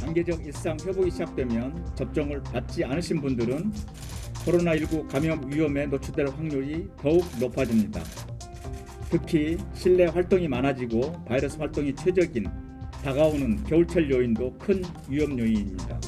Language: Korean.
단계적 일상 회복이 시작되면 접종을 받지 않으신 분들은 코로나19 감염 위험에 노출될 확률이 더욱 높아집니다. 특히 실내 활동이 많아지고 바이러스 활동이 최적인 다가오는 겨울철 요인도 큰 위험 요인입니다.